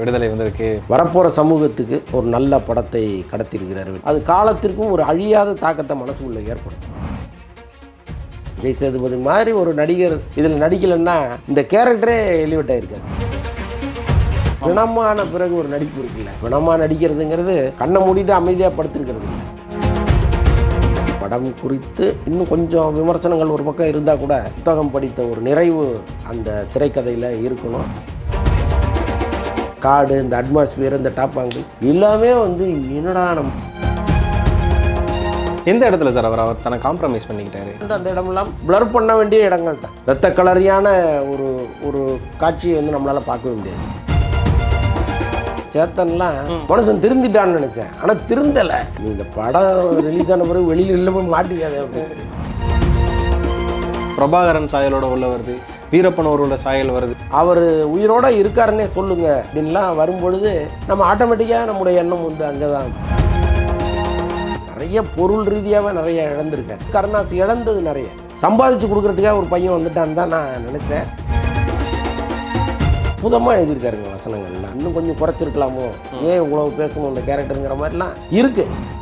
விடுதலை வந்திருக்கு. வரப்போகிற சமூகத்துக்கு ஒரு நல்ல படத்தை கடத்தியிருக்கிறார். அது காலத்திற்கும் ஒரு அழியாத தாக்கத்தை மனசுக்குள்ள ஏற்படுத்தும் விஜய் சேதுபதி மாதிரி ஒரு நடிகர் இதில் நடிக்கலைன்னா இந்த கேரக்டரே எலிவேட் ஆயிருக்காது. பிணமான பிறகு ஒரு நடிப்பு இருக்குல்ல. பிணமா நடிக்கிறதுங்கிறது கண்ணை மூடிட்டு அமைதியாக படுத்திருக்கிறது படம் குறித்து இன்னும் கொஞ்சம் விமர்சனங்கள் ஒரு பக்கம் இருந்தால் கூட புத்தகம் படித்த ஒரு நிறைவு அந்த திரைக்கதையில் இருக்கணும். காடு இந்த அட்மாஸ்பியர் இந்த டாப்பாங்கு எல்லாமே வந்து என்னடா நம்ம? எந்த இடத்துல சார் அவர் அவர் தன்னை காம்ப்ரமைஸ் பண்ணிக்கிட்டாரு. அந்த இடமெல்லாம் பிளர் பண்ண வேண்டிய இடங்கள் தான் ரத்த கலரியான ஒரு ஒரு காட்சியை வந்து நம்மளால் பார்க்கவே முடியாது. சேத்தன்லாம் மனுஷன் திருந்திட்டான்னு நினைச்சேன். ஆனால் திருந்தலை. நீ இந்த படம் ரிலீஸ் ஆன பிறகு வெளியில் இல்லை போய் மாட்டிக்காதே அப்படின்னு பிரபாகரன் சாயலோட உள்ள வருது. வீரப்பன் அவரோட சாயல் வருது. அவர் உயிரோட இருக்காருன்னே சொல்லுங்க. அப்படின்லாம் வரும்பொழுது நம்ம ஆட்டோமேட்டிக்காக நம்முடைய எண்ணம் வந்து அங்கே தான் நிறைய பொருள் ரீதியாகவே நிறைய இழந்திருக்கேன் கருணாசி இழந்தது நிறைய. சம்பாதிச்சு கொடுக்கறதுக்காக ஒரு பையன் வந்துட்டான்னு தான் நான் நினச்சேன். அற்புதமாக எழுதியிருக்காருங்க வசனங்கள்லாம். இன்னும் கொஞ்சம் குறைச்சிருக்கலாமோ? ஏன் இவ்வளோ பேசணும் இந்த கேரக்டருங்கிற மாதிரிலாம் இருக்குது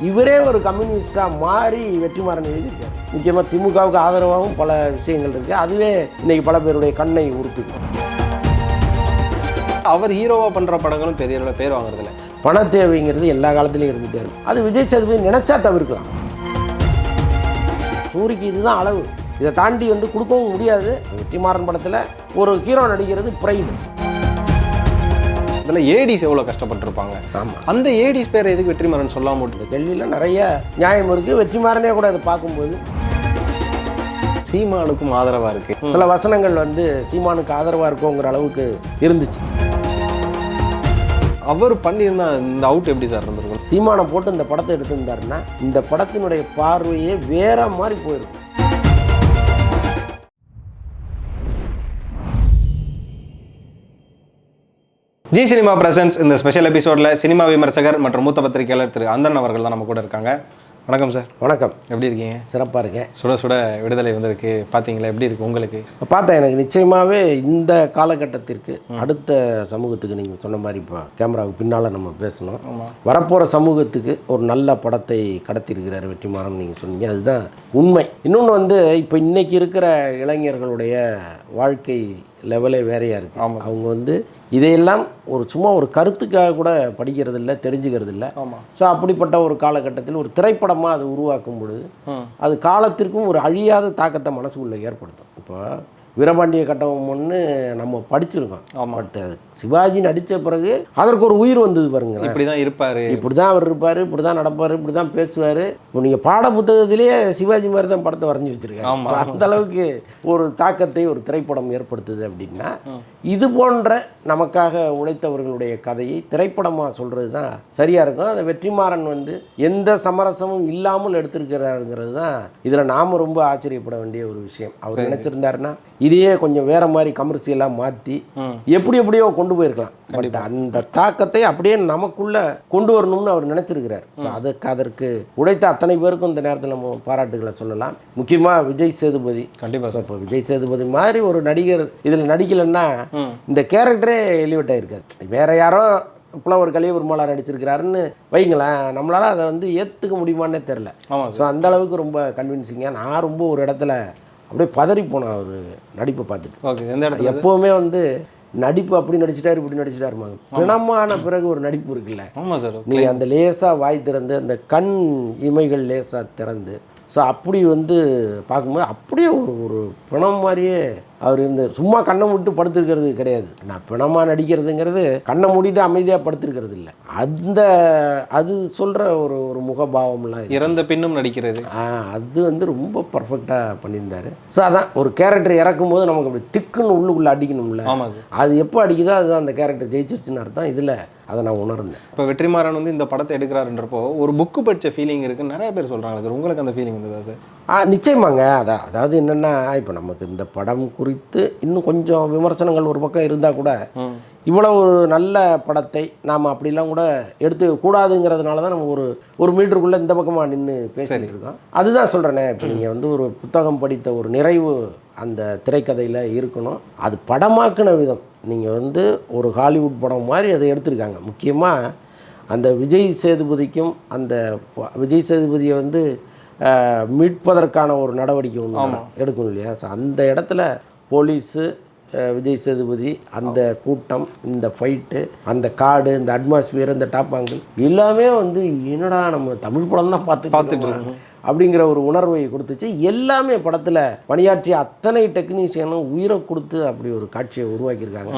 இவரே ஒரு கம்யூனிஸ்டாக மாறி வெற்றிமாறன் எழுதியிருக்காரு. முக்கியமாக திமுகவுக்கு ஆதரவாகவும் பல விஷயங்கள் இருக்குது அதுவே இன்னைக்கு பல பேருடைய கண்ணை உறுத்துக்கும் அவர் ஹீரோவா பண்ற படங்களும் பெரிய அளவுல பேர் வாங்குறது இல்ல பண தேவைங்கிறது எல்லா காலத்துலையும் இருந்துகிட்டே இருக்கும். அது விஜய் சேதுபதி நினைச்சா தவிர்க்கலாம். சூரிக்கு இதுதான் அளவு. இதை தாண்டி வந்து கொடுக்கவும் முடியாது. வெற்றிமாறன் படத்தில் ஒரு ஹீரோ நடிக்கிறது ப்ரைடு இதுல ஏடிஸ் எவ்வளவு கஷ்டப்பட்டிருப்பாங்க? ஆமாம் அந்த ஏடிஸ் பேர் எதுக்கு வெற்றிமாறன் சொல்லாம விட்டுது? கேள்வியில் நிறைய நியாயம் இருக்குது வெற்றிமாறனே கூட அதை பார்க்கும்போது சீமானுக்கும் ஆதரவா இருக்கு. சில வசனங்கள் வந்து சீமானுக்கு ஆதரவாக இருக்குங்கிற அளவுக்கு இருந்துச்சு. அவர் பண்ணியிருந்தா இந்த அவுட் எப்படி சார் இருந்திருக்கும்? சீமானை போட்டு இந்த படத்தை எடுத்திருந்தாருன்னா இந்த படத்தினுடைய பார்வையே வேற மாதிரி போயிருக்கும். ஜி சினிமா பிரசன்ஸ் இந்த ஸ்பெஷல் எபிசோட்ல சினிமா விமர்சகர் மற்றும் மூத்த பத்திரிகையாளர் திரு அந்தன் அவர்கள் தான் நம்ம கூட இருக்காங்க. வணக்கம் சார் வணக்கம். எப்படி இருக்கீங்க? சிறப்பாக இருக்கேன். சுட சுட விடுதலை வந்திருக்கு. பாத்தீங்களா? எப்படி இருக்கு உங்களுக்கு? பார்த்தேன் எனக்கு நிச்சயமாகவே இந்த காலகட்டத்திற்கு அடுத்த சமூகத்துக்கு நீங்கள் சொன்ன மாதிரி இப்போ கேமராவுக்கு பின்னால் நம்ம பேசணும். வரப்போகிற சமூகத்துக்கு ஒரு நல்ல படத்தை கடத்தியிருக்கிறார் வெற்றிமாறன் நீங்கள் சொன்னீங்க. அதுதான் உண்மை. இன்னொன்று வந்து இப்போ இன்னைக்கு இருக்கிற இளைஞர்களுடைய வாழ்க்கை லெவலே வேறையாக இருக்குது. அவங்க வந்து இதையெல்லாம் ஒரு சும்மா ஒரு கருத்துக்காக கூட படிக்கிறது இல்லை தெரிஞ்சுக்கிறது இல்லை ஸோ அப்படிப்பட்ட ஒரு காலகட்டத்தில் ஒரு திரைப்படமாக அது உருவாக்கும் பொழுது. அது காலத்திற்கும் ஒரு அழியாத தாக்கத்தை மனசுக்குள்ளே ஏற்படுத்தும் இப்போ வீரபாண்டிய கட்டபொம்மன் ஒன்று நம்ம படிச்சிருக்கோம். பட் அது சிவாஜி நடித்த பிறகு அதற்கு ஒரு உயிர் வந்தது பாருங்க இப்படிதான் இருப்பாரு. இப்படி தான் அவர் இருப்பார் இப்படி தான் நடப்பார் இப்படி தான் பேசுவார். இப்போ நீங்கள் பாட புத்தகத்திலேயே சிவாஜி மாதிரி தான் படத்தை வரைஞ்சி வச்சுருக்காங்க அந்த அளவுக்கு ஒரு தாக்கத்தை ஒரு திரைப்படம் ஏற்படுத்துது அப்படின்னா இது போன்ற நமக்காக உழைத்தவர்களுடைய கதையை திரைப்படமாக சொல்கிறது தான் சரியாக இருக்கும். அதை வெற்றிமாறன் வந்து எந்த சமரசமும் இல்லாமல் எடுத்திருக்கிறாருங்கிறது தான் இதில் நாம் ரொம்ப ஆச்சரியப்பட வேண்டிய ஒரு விஷயம். அவர் நினச்சிருந்தாருன்னா இதையே கொஞ்சம் வேற மாதிரி கமர்ஷியலாக மாற்றி. எப்படி எப்படியோ கொண்டு போயிருக்கலாம். பட் அந்த தாக்கத்தை அப்படியே நமக்குள்ள கொண்டு வரணும்னு அவர் நினைச்சிருக்கிறார். ஸோ அதுக்கு அதற்கு உழைத்த அத்தனை பேருக்கும் இந்த நேரத்தில் நம்ம பாராட்டுகளை சொல்லலாம். முக்கியமாக விஜய் சேதுபதி. கண்டிப்பா ஸோ இப்போ விஜய் சேதுபதி மாதிரி ஒரு நடிகர் இதில் நடிக்கலைன்னா. இந்த கேரக்டரே எலிவேட் ஆயிருக்காது வேற யாரோ புலவர் கலியபெருமாளா நடிச்சிருக்கிறாருன்னு வைங்களேன் நம்மளால அதை வந்து ஏற்றுக்க முடியுமான்னே தெரில ஸோ அந்த அளவுக்கு ரொம்ப கன்வின்சிங்காக நான் ரொம்ப ஒரு இடத்துல அப்படியே பதறி போனேன் அவர் நடிப்பை பார்த்துட்டு. ஓகே எந்த இடத்துல எப்போவுமே வந்து நடிப்பு அப்படி நடிச்சிட்டாரு இப்படி நடிச்சிட்டாருமாங்க பிணமான பிறகு ஒரு நடிப்பு இருக்குல்ல. ஆமா சார் நீங்கள் அந்த லேசாக வாய் திறந்து அந்த கண் இமைகள் லேசாக திறந்து ஸோ அப்படி வந்து பார்க்கும்போது அப்படியே ஒரு ஒரு பிணம் மாதிரியே அவர் இந்த சும்மா கண்ணை விட்டு படுத்திருக்கிறது கிடையாது. நான் பிணமாக நடிக்கிறதுங்கிறது கண்ணை மூடிட்டு அமைதியாக படுத்திருக்கிறது இல்லை. அந்த அது சொல்கிற ஒரு ஒரு முகபாவம்லாம். இறந்த பின்னும் நடிக்கிறது. அது வந்து ரொம்ப பர்ஃபெக்டாக பண்ணியிருந்தாரு. ஸோ அதான் ஒரு கேரக்டர் இறக்கும் போது நமக்கு அப்படி திக்குன்னு உள்ளுக்குள்ளே அடிக்கணும்ல. ஆமா சார் அது எப்போ அடிக்குதோ அதுதான் அந்த கேரக்டர் ஜெயிச்சிருச்சுன்னு அர்த்தம். இதில் அதை நான் உணர்ந்தேன். இப்போ வெற்றிமாறன் வந்து இந்த படத்தை எடுக்கிறாருன்றப்போ ஒரு புக்கு படிச்ச ஃபீலிங் இருக்குன்னு நிறைய பேர் சொல்றாங்க சார் உங்களுக்கு அந்த ஃபீலிங் இருந்ததா சார் ஆ நிச்சயமாங்க. அதான் அதாவது என்னென்னா இப்போ நமக்கு இந்த படம் குறித்து இன்னும் கொஞ்சம் விமர்சனங்கள் ஒரு பக்கம் இருந்தால் கூட இவ்வளவு ஒரு நல்ல படத்தை நாம் அப்படிலாம் கூட எடுத்து கூடாதுங்கிறதுனால தான் நம்ம ஒரு ஒரு மீட்டருக்குள்ளே இந்த பக்கமாக நின்று பேசிட்டு இருக்கோம். அதுதான் சொல்கிறேனே இப்போ நீங்கள் வந்து ஒரு புத்தகம் படித்த ஒரு நிறைவு அந்த திரைக்கதையில் இருக்கணும். அது படமாக்குன விதம். நீங்கள் வந்து ஒரு ஹாலிவுட் படம் மாதிரி அதை எடுத்திருக்காங்க. முக்கியமாக அந்த விஜய் சேதுபதிக்கும் அந்த விஜய் சேதுபதியை வந்து மீட்பதற்கான ஒரு நடவடிக்கை ஒன்று எடுக்கணும் இல்லையா? ஸோ அந்த இடத்துல போலீஸு விஜய் சேதுபதி அந்த கூட்டம் இந்த ஃபைட்டு அந்த காடு இந்த அட்மாஸ்பியர் இந்த டாப்பாங்கள் எல்லாமே வந்து என்னடா நம்ம தமிழ் படம் தான் பார்த்து பார்த்துட்டு அப்படிங்கிற ஒரு உணர்வை கொடுத்துச்சு. எல்லாமே படத்தில் பணியாற்றிய அத்தனை டெக்னீஷியனும் உயிரை கொடுத்து அப்படி ஒரு காட்சியை உருவாக்கியிருக்காங்க.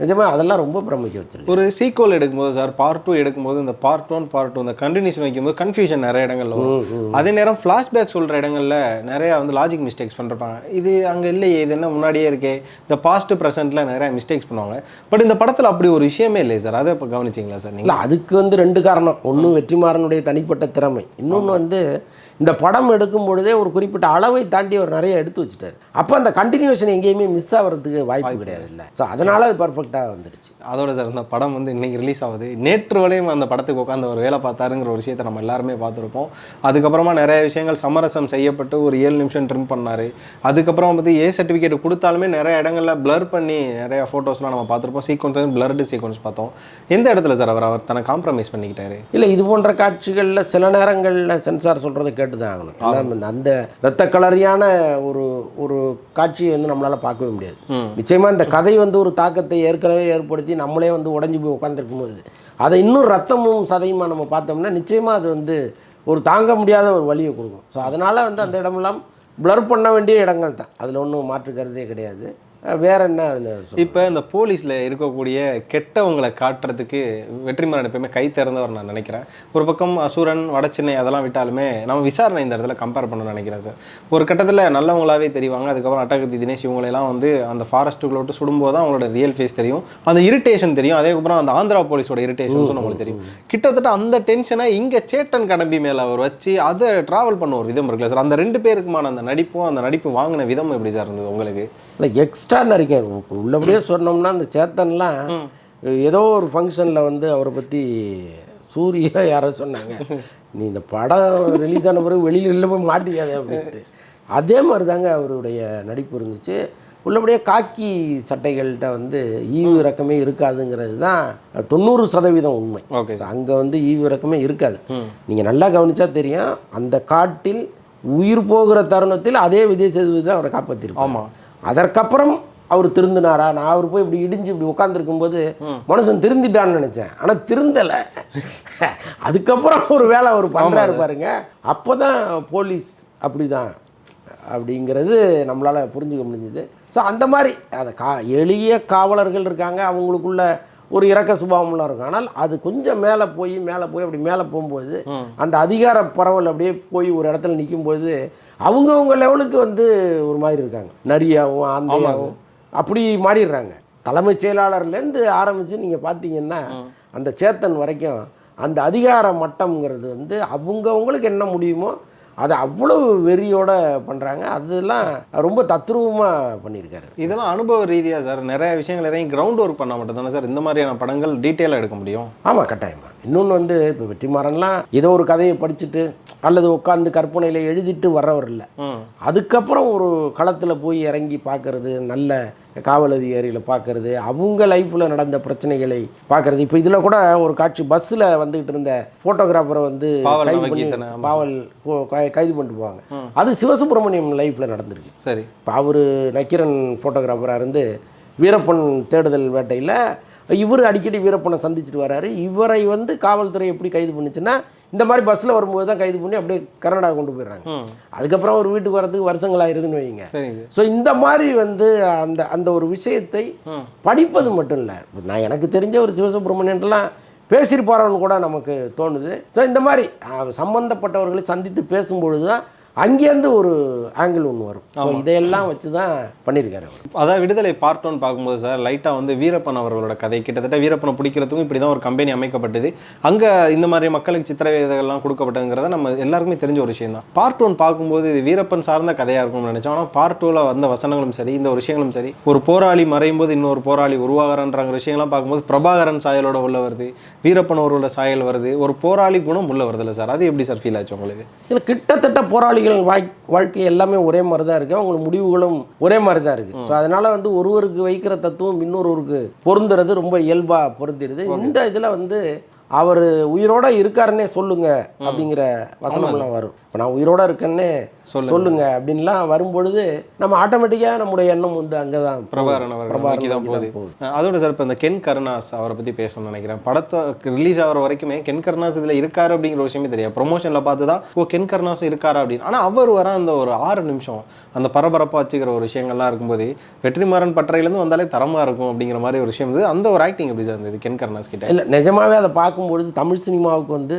நிஜமா அதெல்லாம் ரொம்ப பிரமிக்க வச்சிருக்கு ஒரு சீக்வல் எடுக்கும்போது சார் பார்ட் டூ எடுக்கும்போது இந்த பார்ட் ஒன் பார்ட் டூ இந்த கண்டினியூஷன் வைக்கும்போது கன்ஃபியூஷன் நிறைய இடங்கள்ல வரும். அதே நேரம் ஃப்ளாஷ்பேக் சொல்ற இடங்கள்ல நிறைய வந்து லாஜிக் மிஸ்டேக்ஸ் பண்ணிருப்பாங்க. இது அங்க இல்லையே இது என்ன முன்னாடியே இருக்கே. இந்த பாஸ்ட் ப்ரெசென்ட்ல நிறைய மிஸ்டேக்ஸ் பண்ணுவாங்க. பட் இந்த படத்துல அப்படி ஒரு விஷயமே இல்லை சார் அதை இப்போ கவனிச்சிங்களா சார் நீங்க? இல்லை அதுக்கு வந்து ரெண்டு காரணம். ஒன்று வெற்றிமாறனுடைய தனிப்பட்ட திறமை. இன்னொன்று வந்து இந்த படம் எடுக்கும் பொழுதே ஒரு குறிப்பிட்ட அளவை தாண்டி அவர் நிறைய எடுத்து வச்சுட்டாரு. அப்போ அந்த கண்டினியூஷன் எங்கேயுமே மிஸ் ஆகிறதுக்கு வாய்ப்பு கிடையாது. இல்லை ஸோ அதனால் அது பர்ஃபெக்டாக வந்துடுச்சு. அதோட சார் இந்த படம் வந்து இன்னைக்கு ரிலீஸ் ஆகுது. நேற்று வரையும் அந்த படத்துக்கு உட்காந்து ஒரு வேலை பார்த்தாருங்கிற ஒரு விஷயத்தை நம்ம எல்லாருமே பார்த்துருப்போம். அதுக்கப்புறமா நிறைய விஷயங்கள் சமரசம் செய்யப்பட்டு ஒரு ஏழு நிமிஷம் ட்ரிம் பண்ணாரு. அதுக்கப்புறம் வந்து ஏ சர்டிஃபிகேட் கொடுத்தாலுமே நிறைய இடங்கள்ல blur பண்ணி நிறைய ஃபோட்டோஸ்லாம் நம்ம பார்த்துருப்போம். சீக்வன்ஸ் பிளர்டு சீக்வன்ஸ் பார்த்தோம். எந்த இடத்துல சார் அவர் அவர் தன்னை காம்ப்ரமைஸ் பண்ணிக்கிட்டாரு? இல்லை இது போன்ற காட்சிகளில் சில நேரங்களில் சென்சார் சொல்கிறத கேட்டு தான் ஆகணும். ஏன்னா அந்த இரத்த கலரியான ஒரு ஒரு காட்சியை வந்து நம்மளால் பார்க்கவே முடியாது. நிச்சயமாக இந்த கதை வந்து ஒரு தாக்கத்தை ஏற்கனவே ஏற்படுத்தி நம்மளே வந்து உடஞ்சி போய் உட்காந்துருக்கும் போது அதை இன்னும் ரத்தமும் சதையுமா நம்ம பார்த்தோம்னா நிச்சயமாக அது வந்து ஒரு தாங்க முடியாத ஒரு வழியை கொடுக்கும். ஸோ அதனால் வந்து அந்த இடமெல்லாம் ப்ளர் பண்ண வேண்டிய இடங்கள் தான் அதில் ஒன்றும் மாற்று கருதே கிடையாது. வேற என்ன அதில் இப்போ இந்த போலீஸில் இருக்கக்கூடிய கெட்டவங்களை காட்டுறதுக்கு வெற்றிமாறன் எப்பயுமே கை திறந்தவர் நான் நினைக்கிறேன். ஒரு பக்கம் அசுரன் வடச்சென்னை அதெல்லாம் விட்டாலுமே நம்ம விசாரணை இந்த இடத்துல கம்பேர் பண்ணணும்னு நினைக்கிறேன் சார். ஒரு கட்டத்தில் நல்லவங்களாவே தெரிவாங்க அதுக்கப்புறம் அட்டகத்தி தினேஷ் இவங்களெல்லாம் வந்து அந்த ஃபாரஸ்ட்டுக்குள்ள விட்டு சுடும்போது தான் அவங்களோட ரியல் ஃபேஸ் தெரியும். அந்த இரிட்டேஷன் தெரியும். அதுக்கப்புறம் அந்த ஆந்திரா போலீஸோட இரிட்டேஷன்ஸும் நம்மளுக்கு தெரியும். கிட்டத்தட்ட அந்த டென்ஷனை இங்கே சேட்டன் கடம்பி மேலே அவர் வச்சு அதை ட்ராவல் பண்ண ஒரு விதம் இருக்குல்ல சார். அந்த ரெண்டு பேருக்குமான அந்த நடிப்பும் அந்த நடிப்பு வாங்கின விதம் எப்படி சார் இருந்தது உங்களுக்கு? இல்லை எக்ஸ்ட்ரா நிறைய உள்ளபடியே சொன்னோம்னா அந்த சேத்தன்லாம் ஏதோ ஒரு ஃபங்க்ஷனில் வந்து அவரை பற்றி சூர்யா யாரோ சொன்னாங்க. நீ இந்த படம் ரிலீஸ் ஆன பிறகு வெளியில் வெளில போய் மாட்டிக்காத அப்படின்ட்டு. அதே மாதிரி தாங்க அவருடைய நடிப்பு இருந்துச்சு. உள்ளபடியே காக்கி சட்டைகள்கிட்ட வந்து ஈவு இறக்கமே இருக்காதுங்கிறது தான் தொண்ணூறு சதவீதம் உண்மை. அங்கே வந்து ஈவு இறக்கமே இருக்காது. நீங்கள் நல்லா கவனிச்சா தெரியும். அந்த காட்டில் உயிர் போகிற தருணத்தில் அதே விஜய் சேதுபதி தான் அவரை காப்பாற்றிருப்பார் ஆமா. அதற்கப்புறம் அவர் திருந்தினாரா? நான் அவர் போய் இப்படி இடிஞ்சு இப்படி உட்காந்துருக்கும் போது மனுஷன் திருந்திட்டான்னு நினச்சேன். ஆனால் திருந்தலை. அதுக்கப்புறம் ஒரு வேலை அவர் பண்ணுறாரு பாருங்க. அப்போ தான் போலீஸ் அப்படி தான் அப்படிங்கிறது நம்மளால் புரிஞ்சுக்க முடிஞ்சுது. ஸோ அந்த மாதிரி அந்த கா எளிய காவலர்கள் இருக்காங்க. அவங்களுக்குள்ள ஒரு இறக்க சுபாவம்லாம் இருக்கும். ஆனால் அது கொஞ்சம் மேலே போய் மேலே போய் அப்படி மேலே போகும்போது அந்த அதிகார பரவல் அப்படியே போய் ஒரு இடத்துல நிக்கும்போது அவங்கவுங்க லெவலுக்கு வந்து ஒரு மாதிரி இருக்காங்க. நரியாவும் ஆந்தையாவும் அப்படி மாறிடுறாங்க. தலைமைச் செயலாளர்லேருந்து ஆரம்பித்து நீங்கள் பார்த்தீங்கன்னா அந்த சேத்தன் வரைக்கும் அந்த அதிகார மட்டம்ங்கிறது வந்து அவங்கவுங்களுக்கு என்ன முடியுமோ அதை அவ்வளவு வெறியோட பண்ணுறாங்க அதெல்லாம் ரொம்ப தத்ரூபமாக பண்ணியிருக்காரு. இதெல்லாம் அனுபவ ரீதியா சார் நிறைய விஷயங்கள் இறங்கி கிரவுண்ட் ஒர்க் பண்ணால் மட்டும்தானே சார் இந்த மாதிரியான படங்கள் டீட்டெயிலாக எடுக்க முடியும்? ஆமாம் கட்டாயமா. இன்னொன்று வந்து இப்போ வெற்றிமாறன்லாம் ஏதோ ஒரு கதையை படிச்சுட்டு அல்லது உட்காந்து கற்பனையில் எழுதிட்டு வர்றவர் இல்லை. அதுக்கப்புறம் ஒரு களத்தில் போய் இறங்கி பார்க்கறது நல்ல காவல் அதிகாரிகளை பார்க்கறது அவங்க லைஃப்பில் நடந்த பிரச்சனைகளை பார்க்கறது. இப்போ இதில் கூட ஒரு காட்சி பஸ்ஸில் வந்துகிட்டு இருந்த ஃபோட்டோகிராஃபரை வந்து கைது பண்ணி. பாவல் கைது பண்ணிட்டு போவாங்க. அது சிவசுப்பிரமணியம் லைஃப்பில் நடந்திருக்கு சரி. இப்போ அவர் நக்கீரன் ஃபோட்டோகிராஃபராக இருந்து வீரப்பன் தேடுதல் வேட்டையில் இவர் அடிக்கடி வீரப்பனை சந்திச்சுட்டு வராரு. இவரை வந்து காவல்துறை எப்படி கைது பண்ணுச்சுன்னா இந்த மாதிரி பஸ்ஸில் வரும்போது தான் கைது பண்ணி அப்படியே கர்நாடகா கொண்டு போயிடுறாங்க. அதுக்கப்புறம் ஒரு வீட்டுக்கு வரதுக்கு வருஷங்கள் ஆயிருதுன்னு வைங்க ஸோ இந்த மாதிரி வந்து அந்த அந்த ஒரு விஷயத்தை. படிப்பது மட்டும் இல்லை. நான் எனக்கு தெரிஞ்ச ஒரு சிவசுப்ரமணியன்லாம் பேசியிருப்பாரோன்னு கூட நமக்கு தோணுது. ஸோ இந்த மாதிரி அஹ், சம்பந்தப்பட்டவர்களை சந்தித்து பேசும்பொழுது தான் அங்கேருந்து ஒரு ஆங்கிள் ஒன்று வரும். ஸோ இதையெல்லாம் வச்சு தான் பண்ணியிருக்காரு அவர். அதான் விடுதலை பார்ட் ஒன் பார்க்கும்போது சார் லைட்டாக வந்து வீரப்பன் அவர்களோட கதை. கிட்டத்தட்ட வீரப்பனை பிடிக்கிறதுக்கும் இப்படி தான் ஒரு கம்பெனி அமைக்கப்பட்டது. அங்கே இந்த மாதிரி மக்களுக்கு சித்திரவேதைகள்லாம் கொடுக்கப்பட்டதுங்கிறத நம்ம எல்லாருக்குமே தெரிஞ்ச ஒரு விஷயம் தான் பார்ட் ஒன் பார்க்கும்போது இது வீரப்பன் சார்ந்த கதையாக இருக்கும்னு நினச்சோம் ஆனால் பார்ட் டூவில் வந்த வசனங்களும் சரி இந்த ஒரு விஷயங்களும் சரி ஒரு போராளி மறையும் போது இன்னொரு போராளி உருவாகிறான்ற விஷயங்கள்லாம் பார்க்கும்போது பிரபாகரன் சாயலோட உள்ள வருது வீரப்பன் அவர்களோட சாயல் வருது. ஒரு போராளி குணம் உள்ள வருதுல்ல சார்? அது எப்படி சார் ஃபீல் ஆச்சு உங்களுக்கு? இதில் கிட்டத்தட்ட போராளிகள் வாழ் வாழ்க்கை எல்லாமே ஒரே மாதிரி தான் இருக்குது அவங்க முடிவுகளும் ஒரே மாதிரி தான் இருக்குது ஸோ அதனால் வந்து ஒருவருக்கு வைக்கிற தத்துவம் இன்னொருவருக்கு பொருந்துறது ரொம்ப இயல்பாக பொருந்திடுது. இந்த இதில் வந்து அவர் உயிரோட இருக்காருன்னே சொல்லுங்க அப்படிங்கிற வசனம்லாம் வரும். இப்போ நான் உயிரோட இருக்கேன்னே சொல்லுங்க. அப்படின்லாம் வரும்பொழுது நம்ம ஆட்டோமேட்டிக்காக நம்முடைய எண்ணம் வந்து அங்கே தான் பிரபாகரன் நோக்கி தான் போகுது. அதோட சார் இப்போ இந்த கென் கருணாஸ் அவரை பற்றி பேசணும்னு நினைக்கிறேன். படத்தை ரிலீஸ் ஆகிற வரைக்குமே கென் கருணாஸ் இதில் இருக்காரு அப்படிங்கிற ஒரு விஷயமே தெரியாது. ப்ரொமோஷனில் பார்த்து தான் ஓ கென் கருணாஸும் இருக்காரா அப்படின்னு. ஆனால் அவர் வர அந்த ஒரு ஆறு நிமிஷம் அந்த பரபரப்பாக வச்சுக்கிற ஒரு விஷயங்கள்லாம் இருக்கும்போது வெற்றிமாறன் பட்டறையிலேருந்து வந்தாலே தரமாக இருக்கும் அப்படிங்கிற மாதிரி ஒரு விஷயம் இருந்தது. அந்த ஒரு ஆக்டிங் எப்படி சார் இருந்தது கென் கருணாஸ் கிட்ட? இல்லை நிஜமாவே அதை பார்க்கும்பொழுது தமிழ் சினிமாவுக்கு வந்து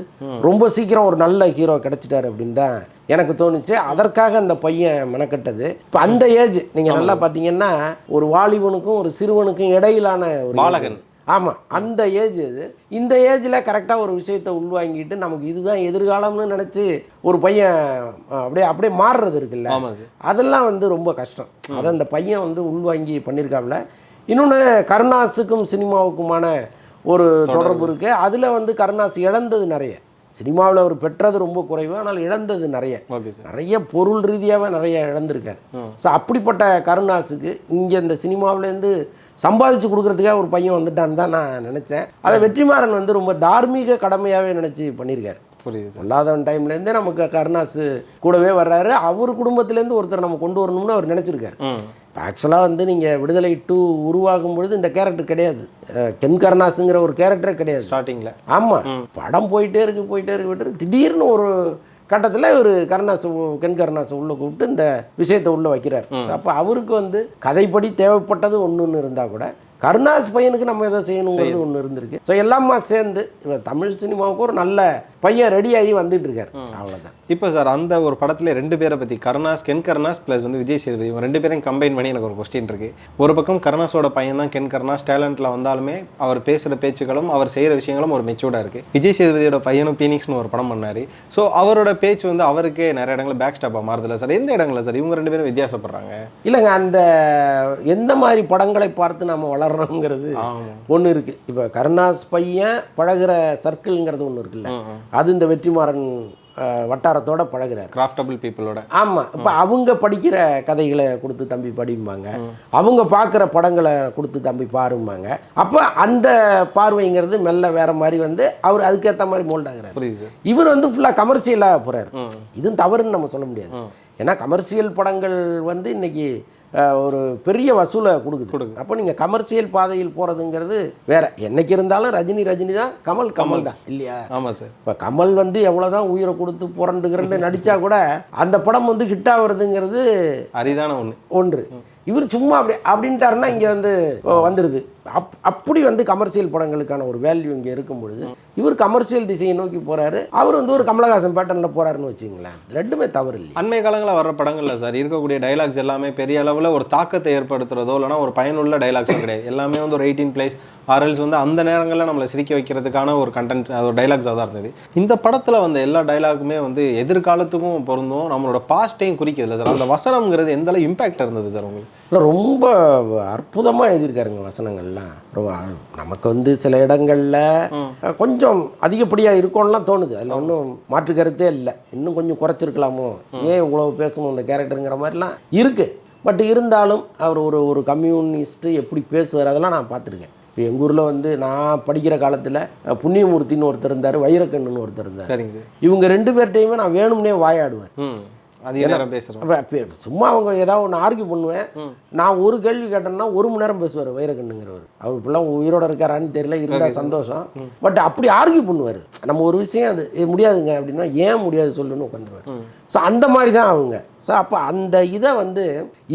ரொம்ப சீக்கிரம் ஒரு நல்ல ஹீரோ கிடைச்சிட்டாரு அப்படின்னு தான் எனக்கு தோணுச்சு. அதற்காக அந்த பையன் மெனக்கட்டது. இப்போ அந்த ஏஜ் நீங்கள் நல்லா பார்த்தீங்கன்னா ஒரு வாலிபனுக்கும் ஒரு சிறுவனுக்கும் இடையிலான ஒரு பாலகன். ஆமாம் அந்த ஏஜ் இது இந்த ஏஜில் கரெக்டாக ஒரு விஷயத்தை உள்வாங்கிட்டு நமக்கு இதுதான் எதிர்காலம்னு நினச்சி ஒரு பையன் அப்படியே அப்படியே மாறுறது இருக்குல்ல. அதெல்லாம் வந்து ரொம்ப கஷ்டம். அதை அந்த பையன் வந்து உள்வாங்கி பண்ணியிருக்காப்புல இன்னொன்று கருணாஸுக்கும் சினிமாவுக்குமான ஒரு தொடர்பு. இருக்குது அதில் வந்து கருணாஸ் இழந்தது நிறைய. சினிமாவில் அவர் பெற்றது ரொம்ப குறைவு. ஆனால் இழந்தது நிறைய. நிறைய பொருள் ரீதியாகவே நிறைய இழந்திருக்கார். ஸோ அப்படிப்பட்ட கருணாஸுக்கு இங்கே இந்த சினிமாவிலேருந்து சம்பாதிச்சு கொடுக்கறதுக்காக ஒரு பையன் வந்துட்டான்னு தான் நான் நினச்சேன். அதை வெற்றிமாறன் வந்து ரொம்ப தார்மீக கடமையாகவே நினச்சி பண்ணியிருக்காரு புரியுது பொல்லாதவன் டைம்லேருந்தே நமக்கு கருணாஸ் கூடவே வர்றாரு. அவர் குடும்பத்திலேருந்து ஒருத்தர் நம்ம கொண்டு வரணும்னு அவர் நினச்சிருக்காரு. ம். ஆக்சுவலாக வந்து நீங்கள் விடுதலை டூ உருவாகும் பொழுது இந்த கேரக்டர் கிடையாது. கென் கருணாஸுங்கிற ஒரு கேரக்டரே கிடையாது. ஸ்டார்டிங்கில் ஆமாம் படம் போயிட்டே இருக்கு போயிட்டே இருக்கு போயிட்டே திடீர்னு ஒரு கட்டத்தில் கருணாஸ் உ- கென் கருணாஸை உள்ளே கூப்பிட்டு இந்த விஷயத்தை உள்ளே வைக்கிறார். அப்போ அவருக்கு வந்து கதைப்படி தேவைப்பட்டது ஒன்றுன்னு இருந்தால் கூட கருணாஸ் பையனுக்கு நம்ம ஏதோ செய்யணுங்கிறது ஒன்று இருந்திருக்கு. ஸோ எல்லாமா சேர்ந்து இவன் தமிழ் சினிமாவுக்கு ஒரு நல்ல பையன் ரெடியாகி வந்துட்டு இருக்காரு அவ்வளோதான் இப்போ சார் அந்த ஒரு படத்துல ரெண்டு பேரை பற்றி கருணாஸ் கென் கருணாஸ் ப்ளஸ் வந்து விஜய் சேதுபதி இவங்க ரெண்டு பேரையும் கம்பைன் பண்ணி எனக்கு ஒரு கொஸ்டின் இருக்கு. ஒரு பக்கம் கருணாஸோட பையன் தான் கென் கருணாஸ் டேலண்ட்ல வந்தாலுமே அவர் பேசுகிற பேச்சுகளும் அவர் செய்கிற விஷயங்களும் ஒரு மெச்சூர்டாக இருக்கு. விஜய் சேதுபதியோட பையனும் பீனிக்ஸ்னு ஒரு படம் பண்ணாரு. ஸோ அவரோட பேச்சு வந்து அவருக்கே நிறைய இடங்களில் பேக் ஸ்டாப்பாக மாறுதில்ல சார் எந்த இடங்களில் சார் இவங்க ரெண்டு பேரும் வித்தியாசப்படுறாங்க? இல்லைங்க அந்த எந்த மாதிரி படங்களை பார்த்து நம்ம வளர்றோங்கிறது ஆமாம் ஒன்று இருக்குது இப்போ கருணாஸ் பையன் பழகுற சர்க்கிள்ங்கிறது ஒன்று இருக்குல்ல. அது இந்த வெற்றிமாறன் வட்டாரத்தோட பழகுறாரு. கிராஃப்டபிள் பீப்புளோட. ஆமாம் இப்போ அவங்க படிக்கிற கதைகளை கொடுத்து தம்பி படிம்பாங்க. அவங்க பார்க்குற படங்களை கொடுத்து தம்பி பாரும்பாங்க. அப்போ அந்த பார்வைங்கிறது மெல்ல வேற மாதிரி வந்து அவர் அதுக்கேற்ற மாதிரி மோல்ட் ஆகுறாரு. இவர் வந்து ஃபுல்லாக கமர்ஷியலாக போகிறாரு இதுவும் தவறுன்னு நம்ம சொல்ல முடியாது. ஏன்னா கமர்ஷியல் படங்கள் வந்து இன்னைக்கு ஒரு பெரிய வசூலை கொடுக்குது. அப்போ நீங்கள் கமர்ஷியல் பாதையில் போகிறதுங்கிறது வேற. என்னைக்கு இருந்தாலும் ரஜினி ரஜினி தான் கமல் கமல் தான் இல்லையா? ஆமாம் சார். இப்போ கமல் வந்து எவ்வளோதான் உயிரை கொடுத்து புரண்டு கிரண்டு நடித்தா கூட அந்த படம் வந்து ஹிட் ஆகுறதுங்கிறது அரிதான ஒன்று ஒன்று. இவர் சும்மா அப்படி அப்படின்ட்டாருன்னா இங்கே வந்து வந்துடுது அப் அப்படி வந்து கமர்ஷியல் படங்களுக்கான ஒரு வேல்யூ இங்கே இருக்கும் பொழுது இவர் கமர்ஷியல் திசையை நோக்கி போகிறாரு அவர் வந்து ஒரு கமலஹாசன் பேட்டர்னில் போகிறாருன்னு வச்சுங்களேன் ரெண்டுமே தவறு இல்லை அண்மை காலங்களில் வர்ற படங்களில் சார் இருக்கக்கூடிய டைலாக்ஸ் எல்லாமே பெரிய அளவில் ஒரு தாக்கத்தை ஏற்படுத்துறதோ இல்லைனா ஒரு பயனுள்ள டைலாக்ஸும் கிடையாது. எல்லாமே வந்து ஒரு எயிட்டீன் பிளேஸ் ஆர்எல்ஸ் வந்து அந்த நேரங்களில் நம்மளை சிரிக்க வைக்கிறதுக்கான ஒரு கண்டென்ட்ஸ் அது ஒரு டைலாக்ஸாக தான் இருந்தது. இந்த படத்தில் வந்த எல்லா டைலாக்குமே வந்து எதிர்காலத்துக்கும் பொருந்தும் நம்மளோட பாஸ்ட்டையும் குறிக்குதுல்ல சார். அந்த வசனம்ங்கிறது எந்த இம்பேக்ட் இம்பாக்ட் இருந்தது சார் உங்களுக்கு? இல்லை ரொம்ப அற்புதமாக எழுதியிருக்காருங்க வசனங்கள்லாம். ரொம்ப நமக்கு வந்து சில இடங்களில் கொஞ்சம் அதிகப்படியாக இருக்கும்லாம் தோணுது. அதில் ஒன்றும் மாற்று கருத்தே இல்லை. இன்னும் கொஞ்சம் குறைச்சிருக்கலாமோ? ஏன் இவ்வளவு பேசணும் இந்த கேரக்டருங்கிற மாதிரிலாம் இருக்குது பட் இருந்தாலும் அவர் ஒரு ஒரு கம்யூனிஸ்ட்டு எப்படி பேசுவார் அதெல்லாம் நான் பார்த்துருக்கேன். இப்போ எங்கள் ஊரில் வந்து நான் படிக்கிற காலத்தில் புண்ணியமூர்த்தின்னு ஒருத்தர் இருந்தார் வைரக்கண்ணுன்னு ஒருத்தர் இருந்தார். இவங்க ரெண்டு பேர்ட்டையுமே நான் வேணும்னே வாயாடுவேன். ம் அதிக நேரம் அப்ப சும்மா அவங்க ஏதாவது ஒன்று ஆர்கியூ பண்ணுவேன். நான் ஒரு கேள்வி கேட்டேன்னா ஒரு மணி நேரம் பேசுவார் வைரக்கண்ணுங்கிறவர். அவர் இப்பெல்லாம் உயிரோட இருக்காரான்னு தெரியல இருந்தால் சந்தோஷம். பட் அப்படி ஆர்கியூ பண்ணுவார். நம்ம ஒரு விஷயம் அது "இது முடியாதுங்க அப்படின்னா ஏன் முடியாது சொல்லுன்னு உட்காந்துருவார். ஸோ அந்த மாதிரி தான் அவங்க. ஸோ அப்போ அந்த இதை வந்து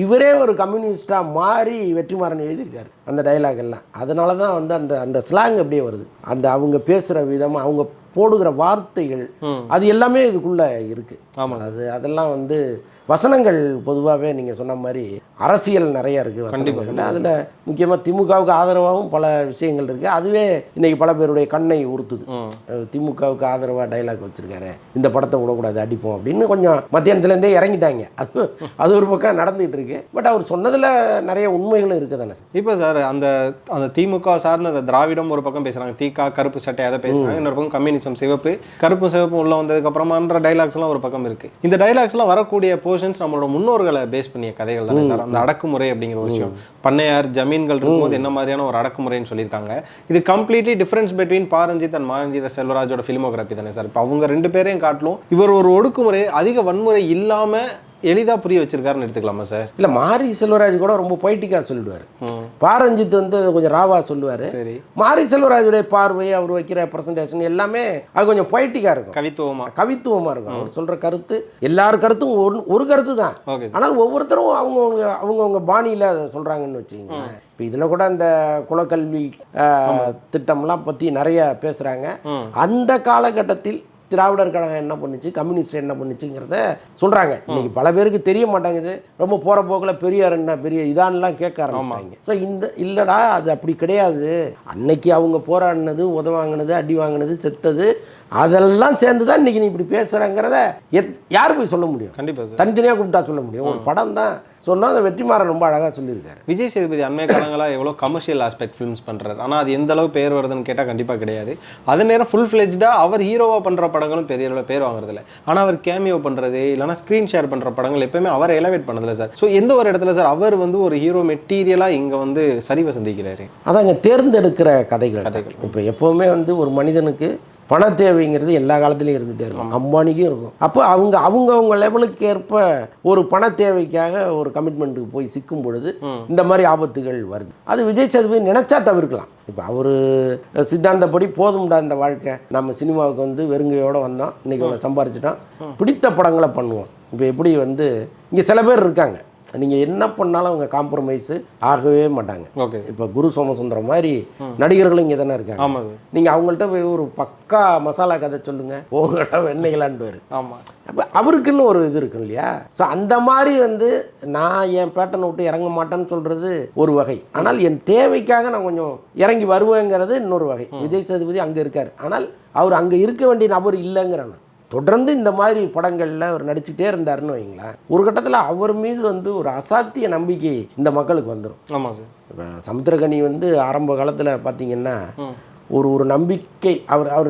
இவரே ஒரு கம்யூனிஸ்டாக மாறி வெற்றிமாறன் எழுதியிருக்காரு அந்த டைலாக் எல்லாம். அதனால தான் வந்து அந்த அந்த ஸ்லாங் அப்படியே வருது. அந்த அவங்க பேசுகிற விதம் அவங்க போடுகிற வார்த்தைகள். அது எல்லாமே இதுக்குள்ள இருக்கு அது அதெல்லாம் வந்து வசனங்கள் பொதுவாகவே நீங்கள் சொன்ன மாதிரி அரசியல் நிறைய இருக்குது வசனங்கள் அதில் முக்கியமாக திமுகவுக்கு ஆதரவாகவும் பல விஷயங்கள் இருக்குது அதுவே இன்னைக்கு பல பேருடைய கண்ணை உறுத்துது. திமுகவுக்கு ஆதரவாக டைலாக் வச்சிருக்காரு. இந்த படத்தை விடக்கூடாது அடிப்போம் அப்படின்னு கொஞ்சம் மத்தியானத்துலேருந்தே இறங்கிட்டாங்க. அது அது ஒரு பக்கம் நடந்துகிட்டு இருக்கு. பட் அவர் சொன்னதில் நிறைய உண்மைகளும் இருக்குது தானே இப்போ சார் அந்த அந்த திமுக சார்ந்த அந்த திராவிடம் ஒரு பக்கம் பேசுறாங்க. தீகா கருப்பு சட்டை அதை பேசுறாங்க. இன்னொரு பக்கம் கம்யூனிசம் சிவப்பு. கருப்பு சிவப்பு உள்ள வந்ததுக்கு அப்புறமான்ற டைலாக்ஸ் எல்லாம் ஒரு பக்கம் இருக்கு. இந்த டைலாக்ஸ் எல்லாம் வரக்கூடிய போர்ஷன்ஸ் நம்மளோட முன்னோர்களை பேஸ் பண்ணிய கதைகள் தானே சார்? அந்த அடக்குமுறை அப்படிங்கிற ஒரு விஷயம். பண்ணையார் ஜமீன்கள் இருக்கும்போது என்ன மாதிரியான ஒரு அடக்குமுறைன்னு சொல்லியிருக்காங்க. இது completely difference between Pa Ranjith and மாரஞ்சித செல்வராஜோட ஃபிலிமோகிராஃபி தானே சார்? இப்போ அவங்க ரெண்டு பேரையும் காட்டிலும் இவர் ஒரு ஒடுக்குமுறை அதிக வன்முறை இல்லாம எளிதா புரிய வச்சிருக்காருன்னு எடுத்துக்கலாமா சார்? இல்லை மாரி செல்வராஜ் கூட ரொம்ப பொய்ட்டிக்காக சொல்லிடுவார். பாரஞ்சித் வந்து கொஞ்சம் ராவா சொல்லுவார். சரி. மாரி செல்வராஜுடைய பார்வை அவர் வைக்கிற ப்ரெசன்டேஷன் எல்லாமே அது கொஞ்சம் பொய்ட்டிக்காக இருக்கும். கவித்துவமா? கவித்துவமாக இருக்கும். அவர் சொல்கிற கருத்து எல்லார் கருத்தும் ஒரு ஒரு கருத்து தான். ஆனால் ஒவ்வொருத்தரும் அவங்கவுங்க அவங்கவுங்க பாணியில் அதை சொல்கிறாங்கன்னு வச்சுக்கோங்களேன். இப்போ இதில் கூட அந்த குலக்கல்வி திட்டம்லாம் பற்றி நிறைய பேசுகிறாங்க. அந்த காலகட்டத்தில் திராவிடர் கழகம் என்ன பண்ணுச்சு? கம்யூனிஸ்ட் என்ன பண்ணுச்சுங்கிறத சொல்கிறாங்க இன்னைக்கு பல பேருக்கு தெரிய மாட்டேங்குது ரொம்ப போகிற போக்கில் பெரியார் என்ன பெரிய இதான்லாம் கேட்க ஆரம்பிச்சிட்டாங்க. ஸோ இந்த இல்லைடா அது அப்படி கிடையாது. அன்னைக்கு அவங்க போராடினது உதவாங்கினது அடி வாங்கினது செத்தது அதெல்லாம் சேர்ந்து தான் இன்னைக்கு நீ இப்படி பேசுகிறங்கிறத யார் போய் சொல்ல முடியும்? கண்டிப்பா சார். தனித்தனியாக கூப்பிட்டா சொல்ல முடியும். ஒரு படம் தான். சொன்னால் அதை வெற்றிமாறன் ரொம்ப அழகாக சொல்லியிருக்காரு. விஜய் சேதுபதி அண்மை காலங்களா எவ்வளோ கமர்ஷியல் ஆஸ்பெக்ட் ஃபிலிம்ஸ் பண்றாரு. ஆனா அது எந்த அளவு பேர் வருதுன்னு கேட்டா கண்டிப்பா கிடையாது. அதே நேரம் ஃபுல் ஃபிளெஜ்டா அவர் ஹீரோவா பண்ற படங்களும் பெரிய அளவில் பேர் வாங்குறதில்ல. ஆனா அவர் கேமியோ பண்றது இல்லைன்னா ஸ்க்ரீன் ஷேர் பண்ற படங்கள் எப்பயுமே அவர் எலவேட் பண்ணதில்ல சார். ஸோ எந்த ஒரு இடத்துல சார் அவர் வந்து ஒரு ஹீரோ மெட்டீரியலா இங்க வந்து சரிவை சந்திக்கிறாரு? அதாங்க தேர்ந்தெடுக்கிற கதைகள். கதைகள். இப்போ எப்போவுமே வந்து ஒரு மனிதனுக்கு பண தேவைங்கிறது எல்லா காலத்துலையும் இருந்துகிட்டே இருக்கும். அம்பானிக்கும் இருக்கும். அப்போ அவங்க அவங்கவுங்க லெவலுக்கு ஏற்ப ஒரு பண தேவைக்காக ஒரு கமிட்மெண்ட்டுக்கு போய் சிக்கும் பொழுது இந்த மாதிரி ஆபத்துகள் வருது. அது விஜய் சேதுபதி நினைச்சா தவிர்க்கலாம். இப்போ அவர் சித்தாந்தப்படி போதும்டா இந்த வாழ்க்கை. நம்ம சினிமாவுக்கு வந்து வெறுங்கையோட வந்தோம் இன்னைக்கு இவ்வளோ சம்பாரிச்சிட்டோம் பிடித்த படங்களை பண்ணுவோம் இப்போ எப்படி வந்து இங்கே சில பேர் இருக்காங்க. நீங்கள் என்ன பண்ணாலும் அவங்க காம்ப்ரமைஸு ஆகவே மாட்டாங்க. ஓகே இப்போ குரு சோமசுந்தரம் மாதிரி நடிகர்களும் இங்கே தானே இருக்காங்க. ஆமா சார். நீங்கள் அவங்கள்ட்ட போய் ஒரு பக்கா மசாலா கதை சொல்லுங்க. போங்கடா வெண்ணெய்களான்ட்டு ஆமா. அப்போ அவருக்குன்னு ஒரு இது இருக்கும் இல்லையா? ஸோ அந்த மாதிரி வந்து நான் என் பேட்டனை விட்டு இறங்க மாட்டேன்னு சொல்கிறது ஒரு வகை. ஆனால் என் தேவைக்காக நான் கொஞ்சம் இறங்கி வருவேங்கிறது இன்னொரு வகை. விஜய் சேதுபதி அங்கே இருக்கார். ஆனால் அவர் அங்கே இருக்க வேண்டிய நபர் இல்லைங்கிறேன் தொடர்ந்து இந்த மாதிரி படங்களில் அவர் நடிச்சுட்டே இருந்தாருன்னு வைங்களேன் ஒரு கட்டத்தில் அவர் மீது வந்து ஒரு அசாத்திய நம்பிக்கை இந்த மக்களுக்கு வந்துடும் ஆமா சார். இப்போ சமுத்திரகனி வந்து ஆரம்ப காலத்தில் பார்த்தீங்கன்னா. ஒரு ஒரு நம்பிக்கை அவர் அவர்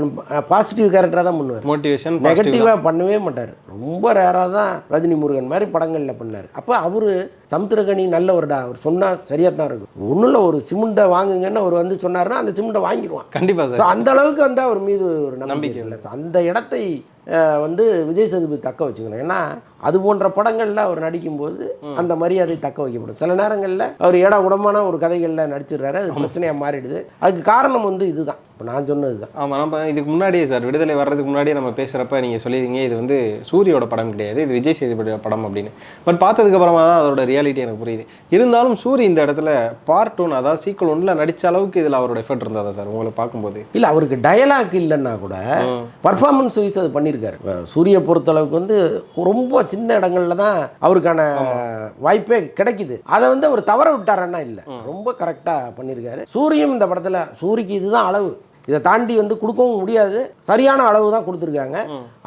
பாசிட்டிவ் கேரக்டராக தான் பண்ணுவார். மோட்டிவேஷன் நெகட்டிவாக பண்ணவே மாட்டார். ரொம்ப ரேராக தான் ரஜினி முருகன் மாதிரி படங்களில் பண்ணார். அப்போ அவர் சமுத்திரகனி நல்லவர்டா அவர் சொன்னால் சரியாக தான் இருக்கும். ஒன்றும் இல்லை ஒரு சிமெண்ட்டை வாங்குங்கன்னு அவர் வந்து சொன்னார்னா அந்த சிமெண்ட்டை வாங்கிடுவான். கண்டிப்பா ஸோ சார் அந்த அளவுக்கு வந்து அவர் மீது ஒரு நம்பிக்கை இல்லை. அந்த இடத்தை வந்து விஜய் சேதுபதி தக்க வச்சுக்கணும். ஏன்னா அது போன்ற படங்களில் அவர் நடிக்கும்போது அந்த மரியாதை தக்க வைக்கப்படும். சில நேரங்களில் அவர் ஏடா உடமான ஒரு கதைகளில் நடிச்சிடுறாரு அது பிரச்சனையாக மாறிடுது. அதுக்கு காரணம் வந்து இதுதான். இப்போ நான் சொன்னது தான். ஆமா நம்ம இதுக்கு முன்னாடியே சார் விடுதலை வர்றதுக்கு முன்னாடியே நம்ம பேசுறப்ப நீங்க சொல்லிருக்கீங்க இது வந்து சூரியோட படம் கிடையாது இது விஜய் சேதுபதியோட படம் அப்படின்னு. பட் பார்த்ததுக்கு அப்புறமா தான் அதோட ரியாலிட்டி எனக்கு புரியுது. இருந்தாலும் சூரி இந்த இடத்துல பார்ட் ஒன் அதாவது சீக்கிரம் ஒன்றில் நடிச்ச அளவுக்கு இதுல அவரோட எஃபர்ட் இருந்ததா சார் உங்களை பார்க்கும்போது. இல்லை அவருக்கு டயலாக் இல்லைன்னா கூட பர்ஃபார்மன்ஸ் வைஸ் அது பண்ணியிருக்காரு. சூரிய பொறுத்தளவுக்கு வந்து ரொம்ப சின்ன இடங்கள்ல தான் அவருக்கான வாய்ப்பே கிடைக்குது. அதை வந்து அவர் தவற விட்டாரன்னா இல்லை. ரொம்ப கரெக்டாக பண்ணியிருக்காரு சூரியும் இந்த படத்தில் சூரிக்கு இதுதான் அளவு. இதை தாண்டி வந்து கொடுக்கவும் முடியாது. சரியான அளவு தான் கொடுத்துருக்காங்க.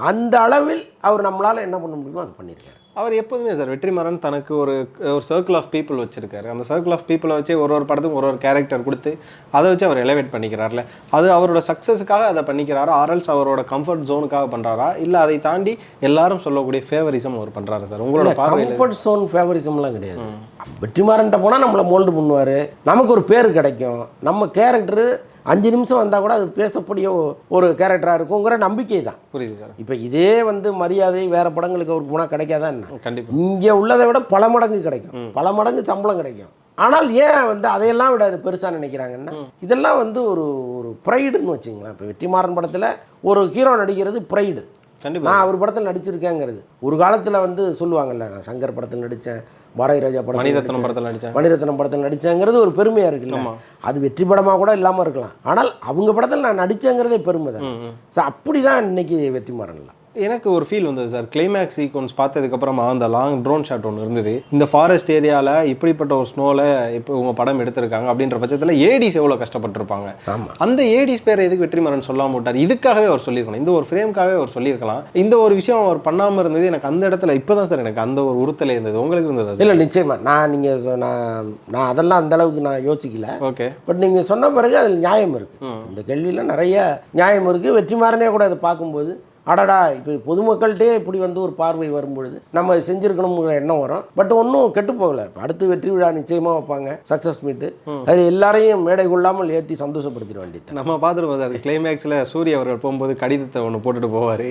அந்த அளவில் அவர் நம்மளால் என்ன பண்ண முடியுமோ அதை பண்ணியிருக்காரு அவர் எப்போதுமே சார் வெற்றிமாறன் தனக்கு ஒரு ஒரு சர்க்கிள் ஆஃப் பீப்புள் வச்சிருக்காரு. அந்த சர்க்கிள் ஆஃப் பீப்புளை வச்சு ஒரு ஒரு படத்துக்கும் ஒரு ஒரு கேரக்டர் கொடுத்து அதை வச்சு அவர் எலவேட் பண்ணிக்கிறார்ல. அது அவரோட சக்ஸஸுக்காக அதை பண்ணிக்கிறாரா? ஆர்எல்ஸ் அவரோட கம்ஃபர்ட் ஜோனுக்காக பண்றாரா? இல்லை அதை தாண்டி எல்லாரும் சொல்லக்கூடிய ஃபேவரிசம் அவர் பண்றாரு சார்? உங்களோட கம்ஃபர்ட் ஜோன் ஃபேவரிசம்லாம் கிடையாது. வெற்றிமாறன்ட்ட போனால் நம்மளை மோல்டு பண்ணுவார். நமக்கு ஒரு பேர் கிடைக்கும். நம்ம கேரக்டரு அஞ்சு நிமிஷம் வந்தால் கூட அது பேசக்கூடிய ஒரு கேரக்டராக இருக்குங்கிற நம்பிக்கை தான். புரியுது இப்போ இதே வந்து மரியாதை வேறு படங்களுக்கு அவருக்கு போனால் கிடைக்காதா என்ன? கண்டிப்பா. இங்கே உள்ளதை விட பல மடங்கு கிடைக்கும். பல மடங்கு சம்பளம் கிடைக்கும். ஆனால் ஏன் வந்து அதையெல்லாம் விட அது பெருசாக நினைக்கிறாங்கன்னா இதெல்லாம் வந்து ஒரு ஒரு ப்ரைடுன்னு வச்சுங்களேன். இப்போ வெற்றிமாறன் படத்தில் ஒரு ஹீரோ நடிக்கிறது ப்ரைடு நான் அவர் படத்தில் நடிச்சிருக்கேங்கிறது. ஒரு காலத்தில் வந்து சொல்லுவாங்கல்ல நான் சங்கர் படத்தில் நடித்தேன் பாரதி ராஜா படத்தில் மணிரத்னம் படத்தில் நடிச்சேன் மணிரத்னம் படத்தில் நடித்தேங்கிறது ஒரு பெருமையாக இருக்குல்ல. அது வெற்றி படமாக கூட இல்லாமல் இருக்கலாம். ஆனால் அவங்க படத்தில் நான் நடித்தேங்கிறதே பெருமை தான். ஸோ அப்படி தான் இன்னைக்கு வெற்றிமாறன்ல எனக்கு ஒரு ஃபீல் வந்தது சார். கிளைமேக்ஸ் சீக்வன்ஸ் பார்த்ததுக்கப்புறமா அந்த லாங் ட்ரோன் ஷாட் ஒன்று இருந்தது. இந்த ஃபாரஸ்ட் ஏரியாவில் இப்படிப்பட்ட ஒரு ஸ்னோவில் இப்போ உங்க படம் எடுத்திருக்காங்க அப்படின்ற பட்சத்தில் ஏடிஸ் எவ்வளோ கஷ்டப்பட்டிருப்பாங்க? அந்த ஏடிஸ் பேர் எதுக்கு வெற்றிமாறன் சொல்லாம விட்டார்? இதுக்காகவே அவர் சொல்லியிருக்கணும். இந்த ஒரு ஃப்ரேம்க்காகவே அவர் சொல்லியிருக்கலாம். இந்த ஒரு விஷயம் அவர் பண்ணாமல் இருந்தது எனக்கு அந்த இடத்துல இப்போதான் சார் எனக்கு அந்த ஒரு உறுத்தல் இருந்தது. உங்களுக்கு இருந்ததா இல்லை நிச்சயமாக நான் நீங்கள் நான் நான் அதெல்லாம் அந்த அளவுக்கு நான் யோசிக்கல. ஓகே. பட் நீங்கள் சொன்ன பிறகு அதில் நியாயம் இருக்குது இந்த கேள்வியில் நிறைய நியாயம் இருக்குது வெற்றிமாறனே கூட அதை பார்க்கும்போது அடடா இப்போ பொதுமக்கள்கிட்டே இப்படி வந்து ஒரு பார்வை வரும்பொழுது நம்ம செஞ்சுருக்கணுங்கிற எண்ணம் வரும். பட் ஒன்றும் கெட்டு போகல. அடுத்து வெற்றி விழா நிச்சயமாக வைப்பாங்க. சக்ஸஸ் மீட்டு. அது எல்லாரையும் மேடை கொள்ளாமல் ஏற்றி சந்தோஷப்படுத்திட வேண்டியது நம்ம பார்த்துருப்போம் சார் கிளைமேக்ஸில் சூரிய அவர்கள் போகும்போது கடிதத்தை ஒன்று போட்டுட்டு போவார்.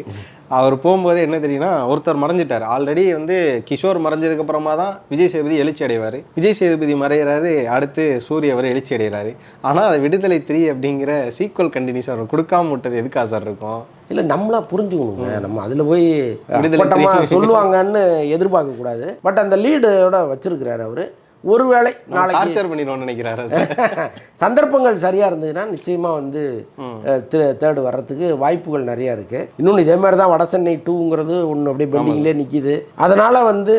அவர் போகும்போது என்ன தெரியும்னா ஒருத்தர் மறைஞ்சிட்டார். ஆல்ரெடி வந்து கிஷோர் மறைஞ்சதுக்கு அப்புறமா தான் விஜய் சேதுபதி எழுச்சி அடைவார். விஜய் சேதுபதி மறையிறாரு அடுத்து சூரிய அவர் எழுச்சி அடைகிறாரு. ஆனால் அதை விடுதலை த்ரீ அப்படிங்கிற சீக்வல் கண்டினியூஸ் அவர் கொடுக்காம விட்டது எதுக்காக சார் இருக்கும்? இல்லை நம்மளா புரிஞ்சுக்கணுங்க. நம்ம அதில் போய். சொல்லுவாங்கன்னு எதிர்பார்க்க கூடாது. பட் அந்த லீடோட வச்சிருக்கிறாரு அவரு. ஒருவேளை நாளைக்கு டார்ச்சர் பண்ணிடுவோம்னு நினைக்கிறாரா சார். சந்தர்ப்பங்கள் சரியாக இருந்ததுன்னா நிச்சயமாக வந்து தேர்டு வர்றதுக்கு வாய்ப்புகள் நிறையா இருக்குது இன்னொன்று இதே மாதிரி தான் வடசென்னை டூங்கிறது ஒன்று அப்படியே பெண்டிங்லேயே நிற்கிது அதனால் வந்து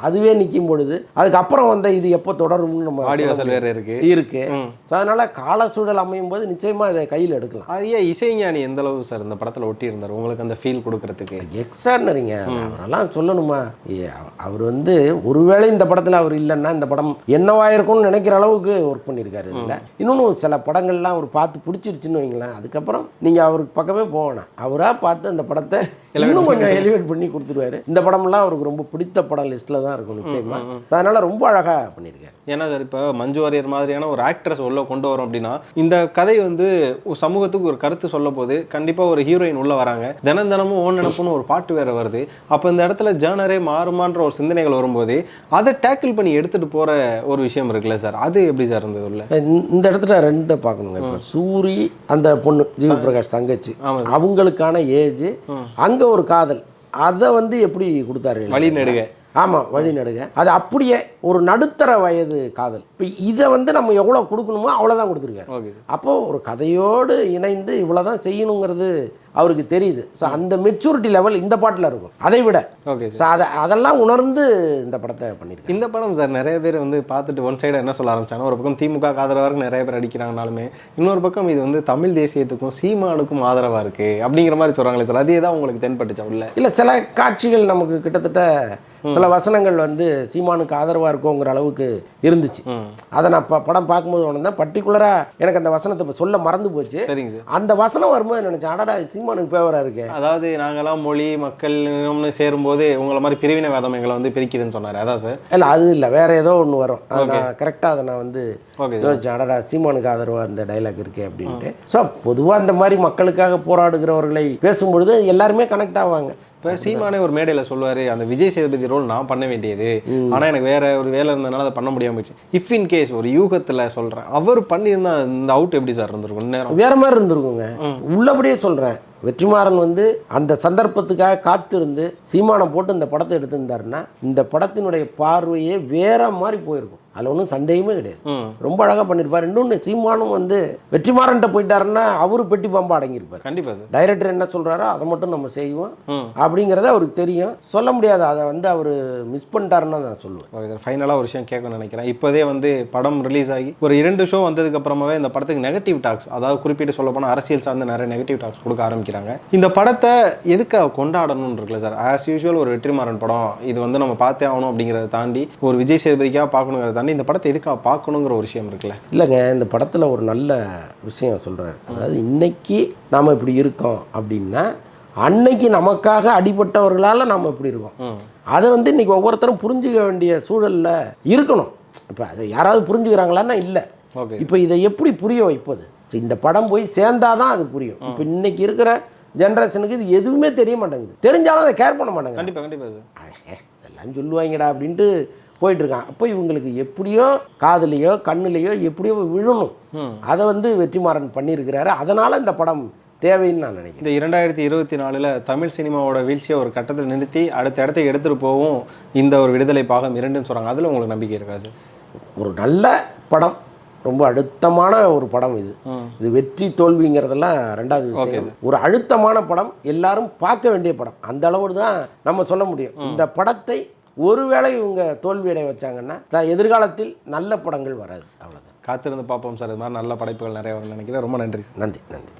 அதுவே நிற்கும் பொழுது அதுக்கப்புறம் வந்த இது எப்போ தொடரும்னு நம்ம வாடிவாசல் வேற இருக்கு. இருக்கு. ம். ஸோ அதனால் கால சூழல் அமையும் போது நிச்சயமாக இதை கையில் எடுக்கலாம். ஏன் இசைஞானி எந்த அளவு சார் இந்த படத்தில் ஒட்டி இருந்தார் உங்களுக்கு அந்த ஃபீல் கொடுக்கறதுக்கு? எக்ஸ்ட்ரானரிங்க அவரெல்லாம் சொல்லணுமா? அவர் வந்து ஒருவேளை இந்த படத்தில் அவர் இல்லைன்னா இந்த படம் என்னவா இருக்கும்னு நினைக்கிற அளவுக்கு ஒர்க் பண்ணியிருக்காரு இதில். இன்னொன்று சில படங்கள்லாம் அவர் பார்த்து பிடிச்சிருச்சுன்னு வைங்களேன். அதுக்கப்புறம் நீங்கள் அவருக்கு பக்கமே போகணும். அவராக பார்த்து அந்த படத்தை இன்னும் கொஞ்சம் எலிவேட் பண்ணி கொடுத்துருவாரு. இந்த படம்லாம் அவருக்கு ரொம்ப பிடித்த படம் லிஸ்ட்டில் தான் இருக்கும் நிச்சயமா. அதனால ரொம்ப அழகாக பண்ணியிருக்காரு. ஏன்னா சார் இப்போ மஞ்சு வாரியர் மாதிரியான ஒரு ஆக்ட்ரஸ் உள்ள கொண்டு வரோம் அப்படின்னா இந்த கதை வந்து சமூகத்துக்கு ஒரு கருத்து சொல்ல போது கண்டிப்பாக ஒரு ஹீரோயின் உள்ள வராங்க. தினம் தினமும் ஓன் நினப்புன்னு ஒரு பாட்டு வேற வருது. அப்போ இந்த இடத்துல ஜேனரே மாறுமான்ற ஒரு சிந்தனைகள் வரும்போது அதை டேக்கிள் பண்ணி எடுத்துட்டு போற ஒரு விஷயம் இருக்குல்ல சார்? அது எப்படி சார் இருந்தது உள்ள? இந்த- இடத்துல ரெண்டை பார்க்கணுங்க இப்போ. சூரி அந்த பொண்ணு ஜீவ பிரகாஷ் தங்கச்சி. அவங்களுக்கான ஏஜ் அங்கே ஒரு காதல். அதை வந்து எப்படி கொடுத்தாரு? வழி நெடுக. ஆமாம் வழி நடுக. அது அப்படியே ஒரு நடுத்தர வயது காதல். இப்போ இதை வந்து நம்ம எவ்வளோ கொடுக்கணுமோ அவ்வளோதான் கொடுத்துருக்காரு. அப்போது ஒரு கதையோடு இணைந்து இவ்வளோ தான் செய்யணுங்கிறது அவருக்கு தெரியுது. ஸோ அந்த மெச்சூரிட்டி லெவல் இந்த பாட்டில் இருக்கும். அதை விட. ஓகே ஸோ அதை அதெல்லாம் உணர்ந்து இந்த படத்தை பண்ணியிருக்காரு. இந்த படம் சார் நிறைய பேர் வந்து பார்த்துட்டு ஒன் சைடாக என்ன சொல்ல ஆரம்பிச்சாங்க ஒரு பக்கம் திமுக ஆதரவாக நிறைய பேர் அடிக்கிறாங்கனாலுமே இன்னொரு பக்கம் இது வந்து தமிழ் தேசியத்துக்கும் சீமானுக்கும் ஆதரவாக இருக்கு அப்படிங்கிற மாதிரி சொல்கிறாங்களே சார். அதே தான் உங்களுக்கு தென்பட்டுச்சா உள்ள இல்லை சில காட்சிகள் நமக்கு கிட்டத்தட்ட சில வசனங்கள் வந்து சீமானுக்கு ஆதரவாக இருக்குங்கிற அளவுக்கு இருந்துச்சு. அதை நான் படம் பார்க்கும்போது உணர்ந்தேன். பர்டிகுலராக எனக்கு அந்த வசனத்தை சொல்ல மறந்து போச்சு. சரிங்க சார். அந்த வசனம் வரும்போது நினச்சேன்? அடடா சீமானுக்கு ஃபேவராக இருக்கு. அதாவது நாங்கெல்லாம் மொழி மக்கள் சேரும்போது உங்களை மாதிரி பிரிவினைவாதம் எங்களை வந்து பிரிக்குதுன்னு சொன்னார். அதான் சார். இல்லை அது இல்லை. வேற ஏதோ ஒன்று வரும். அது கரெக்டாக அதை நான் வந்து யோசிச்சேன். அடடா சீமானுக்கு ஆதரவாக அந்த டைலாக் இருக்கே அப்படின்ட்டு. ஸோ பொதுவாக இந்த மாதிரி மக்களுக்காக போராடுகிறவர்களை பேசும்பொழுது எல்லாருமே கனெக்ட் ஆவாங்க. இப்போ சீமானே ஒரு மேடையில் சொல்லுவார் அந்த விஜய் சேதுபதி ரோல் நான் பண்ண வேண்டியது. ஆனால் எனக்கு வேற ஒரு வேலை இருந்ததுனால அதை பண்ண முடியாம போச்சு. இஃப் இன் கேஸ் ஒரு யூகத்தில் சொல்கிறேன் அவர் பண்ணியிருந்தா இந்த அவுட் எப்படி சார் இருந்திருக்கும்? நேரம் வேற மாதிரி இருந்திருக்குங்க. உள்ளபடியே சொல்கிறேன் வெற்றிமாறன் வந்து அந்த சந்தர்ப்பத்துக்காக காத்திருந்து சீமானை போட்டு இந்த படத்தை எடுத்திருந்தாருன்னா இந்த படத்தினுடைய பார்வையே வேற மாதிரி போயிருக்கும். அதில் ஒன்றும் சந்தேகமே கிடையாது. ரொம்ப அழகாக பண்ணியிருப்பார் இன்னொன்று சீமானும் வந்து வெற்றிமாறன்ட்ட போயிட்டாருன்னா அவரு பெட்டி பாம்பா அடங்கியிருப்பார். கண்டிப்பாக சார். டைரக்டர் என்ன சொல்கிறாரோ அதை மட்டும் நம்ம செய்வோம். அப்படிங்கிறது அவருக்கு தெரியும். சொல்ல முடியாது. அதை வந்து அவர் மிஸ் பண்ணிட்டாருன்னு நான் சொல்லுவேன். Okay sir. ஃபைனலாக ஒரு விஷயம் கேட்கணும்னு நினைக்கிறேன். இப்போதே வந்து படம் ரிலீஸ் ஆகி ஒரு இரண்டு ஷோ வந்ததுக்கு அப்புறமாவே இந்த படத்துக்கு நெகட்டிவ் டாக்ஸ் அதாவது குறிப்பிட்டு சொல்ல போனால் அரசியல் சார்ந்த நிறைய நெகட்டிவ் டாக்ஸ் கொடுக்க ஆரம்பிக்கிறாங்க. இந்த படத்தை எதுக்காக கொண்டாடணும்னு இருக்குல்ல சார்? ஆஸ் யூஷுவல் ஒரு வெற்றிமாறன் படம். இது வந்து நம்ம பார்த்தே ஆகணும் அப்படிங்கிறத தாண்டி ஒரு விஜய் சேதுபதிக்காக பார்க்கணுங்கிறத தாண்டி இந்த படத்தை எதுக்காக பார்க்கணுங்கிற ஒரு விஷயம் இருக்குல்ல? இல்லைங்க இந்த படத்தில் ஒரு நல்ல விஷயம் சொல்கிறாரு அதாவது இன்னைக்கு நாம் இப்படி இருக்கோம் அப்படின்னா அன்னைக்கு நமக்காக அடிபட்டவர்களால் நாம் இப்படி இருக்கோம். அதை வந்து இன்னைக்கு ஒவ்வொருத்தரும் புரிஞ்சுக்க வேண்டிய சூழலில் இருக்கணும். இப்போ அதை யாராவது புரிஞ்சுக்கிறாங்களான்னா இல்லை. ஓகே. இப்போ இதை எப்படி புரிய வைப்பது? So, இந்த படம் போய் சேர்ந்தாதான் அது புரியும். இப்போ இன்னைக்கு இருக்கிற ஜென்ரேஷனுக்கு இது எதுவுமே தெரிய மாட்டேங்குது. தெரிஞ்சாலும் அதை கேர் பண்ண மாட்டாங்க கண்டிப்பாக கண்டிப்பாக சார். இதெல்லாம் சொல்லுவாங்கடா அப்படின்ட்டு போயிட்டுருக்கான். அப்போ இவங்களுக்கு எப்படியோ காதுலேயோ கண்ணுலேயோ எப்படியோ விழணும். அதை வந்து வெற்றிமாறன் பண்ணியிருக்கிறாரு. அதனால் இந்த படம் தேவைன்னு நான் நினைக்கிறேன். இந்த இரண்டாயிரத்தி இருபத்தி நாலில் தமிழ் சினிமாவோட வீழ்ச்சியை ஒரு கட்டத்தில் நிறுத்தி அடுத்த இடத்துக்கு எடுத்துகிட்டு போகவும் இந்த ஒரு விடுதலை பாகம் இரண்டுன்னு சொல்கிறாங்க அதில் உங்களுக்கு நம்பிக்கை இருக்கா சார்? ஒரு நல்ல படம். ரொம்ப அழுத்தமான ஒரு படம் இது. இது வெற்றி தோல்விங்கிறதெல்லாம் ரெண்டாவது விஷயம். ஒரு அழுத்தமான படம் எல்லாரும் பார்க்க வேண்டிய படம். அந்த அளவு தான் நம்ம சொல்ல முடியும். இந்த படத்தை ஒருவேளை இவங்க தோல்வியடைய வச்சாங்கன்னா த- எதிர்காலத்தில் நல்ல படங்கள் வராது. அவ்வளோதான் காத்திருந்து பார்ப்போம் சார். இது மாதிரி நல்ல படைப்புகள் நிறைய வரும்னு நினைக்கிறேன். ரொம்ப நன்றி நன்றி நன்றி.